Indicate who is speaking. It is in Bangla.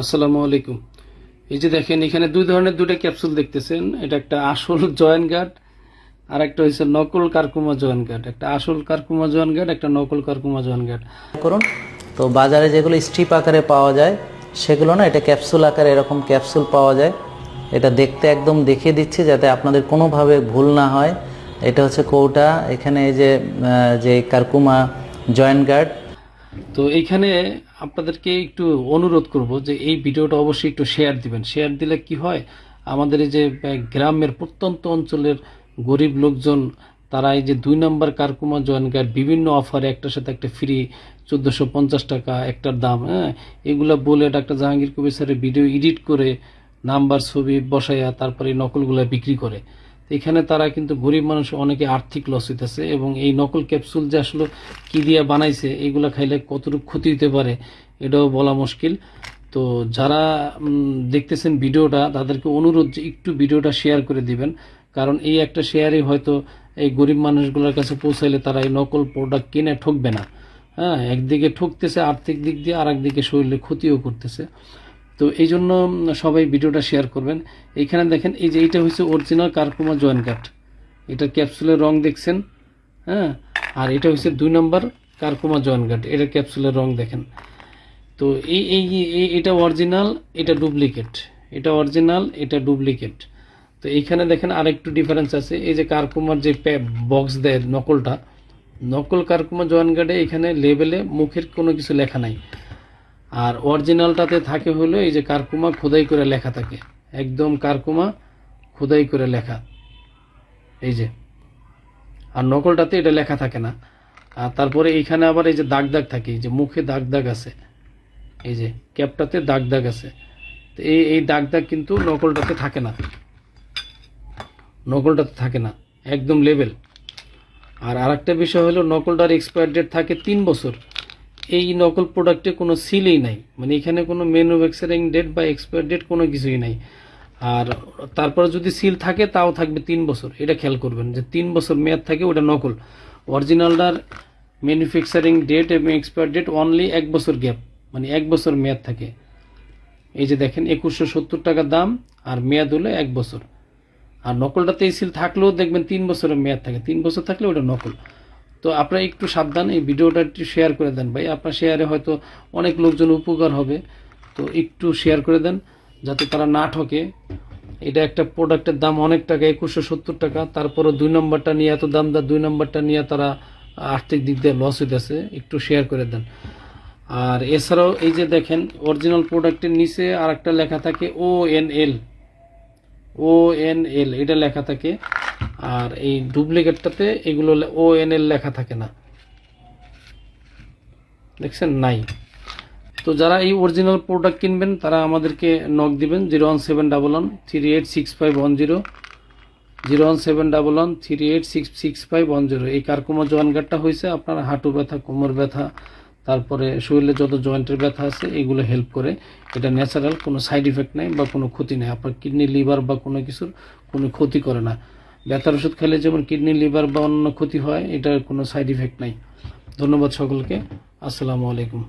Speaker 1: আসসালামু আলাইকুম। এই যে দেখেন, এখানে দুই ধরনের দুটো ক্যাপসুল দেখতেছেন। এটা একটা আসল জয়েন্ট গার্ড আর একটা হচ্ছে নকল কারকুমা জয়েন্ট গার্ড। একটা আসল কারকুমা জয়েন্ট গার্ড, একটা নকল কারকুমা জয়েন্ট গার্ড।
Speaker 2: করুন। তো বাজারে যেগুলো স্ট্রিপ আকারে পাওয়া যায়, সেগুলো না এটা ক্যাপসুল আকারে এরকম ক্যাপসুল পাওয়া যায়। এটা দেখতে একদম দেখিয়ে দিচ্ছি যাতে আপনাদের কোনোভাবে ভুল না হয়। এটা হচ্ছে কৌটা। এখানে এই যে যে কারকুমা জয়েন্ট গার্ড
Speaker 1: তো এইখানে আপনাদেরকে একটু অনুরোধ করব যে এই ভিডিওটা অবশ্যই একটু শেয়ার দিবেন। শেয়ার দিলে কি হয়? আমাদের এই যে গ্রামের প্রত্যন্ত অঞ্চলের গরিব লোকজন, তারা এই যে দুই নম্বর কারকুমা জয়েন গার্ড বিভিন্ন অফারে একটার সাথে একটা ফ্রি চোদ্দোশো পঞ্চাশ টাকা একটার দাম হ্যাঁ? এগুলা বলে ডাক্তার জাহাঙ্গীর কবির স্যারের ভিডিও এডিট করে নাম্বার ছবি বসাইয়া তারপরে নকলগুলা বিক্রি করে। এখানে তারা কিন্তু গরিব মানুষ, অনেকে আর্থিক লস হইতেছে এবং এই নকল ক্যাপসুল যে আসলে কি দিয়া বানাইছে, এগুলা খাইলে কতটুকু ক্ষতি হতে পারে, এটাও বলা মুশকিল। তো যারা দেখতেছেন ভিডিওটা, তাদেরকে অনুরোধ যে একটু ভিডিওটা শেয়ার করে দিবেন। কারণ এই একটা শেয়ারই হয়তো এই গরিব মানুষগুলোর কাছে পৌঁছাইলে তারা এই নকল প্রোডাক্ট কিনে ঠকবে না। হ্যাঁ একদিকে ঠকতেছে, আর্থিক দিক দিয়ে আর একদিকে শরীরে ক্ষতিও করতেছে। তো এই জন্য সবাই ভিডিওটা শেয়ার করবেন। এইখানে দেখেন, এই যে এইটা হচ্ছে অরিজিনাল কারকুমা জয়েন্ট কাট এটা ক্যাপসুলের রং দেখছেন হ্যাঁ? আর এটা হচ্ছে দুই নম্বর কারকুমা জয়েন্ট কাট এটা ক্যাপসুলের রং দেখেন। তো এই এই, এই- এটা অরিজিনাল এটা ডুপ্লিকেট এটা অরিজিনাল এটা ডুপ্লিকেট তো এইখানে দেখেন আরেকটু ডিফারেন্স আছে। এই যে কারকুমার যে বক্স দেয় নকলটা, নকল কারকুমা জয়েন গার্ডে এখানে লেবেলে মুখের কোনো কিছু লেখা নাই। আর অরিজিনালটাতে থাকে হলো এই যে কারকুমা খোদাই করে লেখা থাকে। একদম কারকুমা খোদাই করে লেখা। এই যে। আর নকলটাতে এটা লেখা থাকে না। আর তারপরে এইখানে আবার এই যে দাগ দাগ থাকে যে মুখে দাগ দাগ আছে। এই যে ক্যাপটাতে দাগ দাগ আছে। তো এই এই দাগ দাগ কিন্তু নকলটাতে থাকে না। নকলটাতে থাকে না। একদম লেভেল আর আরেকটা বিষয় হলো, নকলটার এক্সপায়ার ডেট থাকে তিন বছর। এই নকল প্রোডাক্টে কোনো সিলই নাই। মানে এখানে কোনো ম্যানুফ্যাকচারিং ডেট বা এক্সপায়ার ডেট কোনো কিছুই নাই। আর তারপরে যদি সিল থাকে, তাও থাকবে তিন বছর। এটা খেয়াল করবেন যে তিন বছর মেয়াদ থাকে, ওটা নকল। অরিজিনালটার ম্যানুফ্যাকচারিং ডেট এবং এক্সপায়ার ডেট অনলি এক বছর গ্যাপ মানে এক বছর মেয়াদ থাকে। এই যে দেখেন, একুশশো সত্তর টাকা দাম আর মেয়াদ হলো এক বছর। আর নকলটাতে এই সিল থাকলেও দেখবেন তিন বছরের মেয়াদ থাকে। তিন বছর থাকলে ওটা নকল। তো আপনারা একটু সাবধান এই ভিডিওটা একটু শেয়ার করে দেন ভাই। আপনার শেয়ারে হয়তো অনেক লোকজন উপকার হবে। তো একটু শেয়ার করে দেন, যাতে তারা না ঠকে। এটা একটা প্রোডাক্টের দাম অনেক টাকা, একুশশো সত্তর টাকা। তারপরও দুই নম্বরটা নিয়ে, এত দাম দা দুই নম্বরটা নিয়ে তারা আর্থিক দিক দিয়ে লস হইতেছে। একটু শেয়ার করে দেন। আর এছাড়াও এই যে দেখেন অরিজিনাল প্রোডাক্টের নিচে আর একটা লেখা থাকে O N L O N L, এটা লেখা থাকে। আর এই ডুপ্লিকেটটাতে এগুলো ও এন এল লেখা থাকে না। দেখছেন? নাই। তো যারা এই অরিজিনাল প্রোডাক্ট কিনবেন, তারা আমাদেরকে নক দিবেন zero one seven double one three eight six five one zero zero one seven double one three eight six six five one zero এই কারকুমা জয়েন্ট গার্ডটা হয়েছে আপনার হাঁটু ব্যথা, কোমর ব্যথা তারপরে শরীরে যত জয়েন্টের ব্যথা আছে, এগুলো হেল্প করে। এটা ন্যাচারাল কোনো সাইড ইফেক্ট নেই বা কোনো ক্ষতি নেই। আপনার কিডনি লিভার বা কোনো কিছুর কোনো ক্ষতি করে না। ব্যথার ওষুধ খেলে যেমন কিডনি লিভার বা অন্য ক্ষতি হয়, এটার কোনো সাইড ইফেক্ট নাই। ধন্যবাদ সকলকে। আসসালামু আলাইকুম।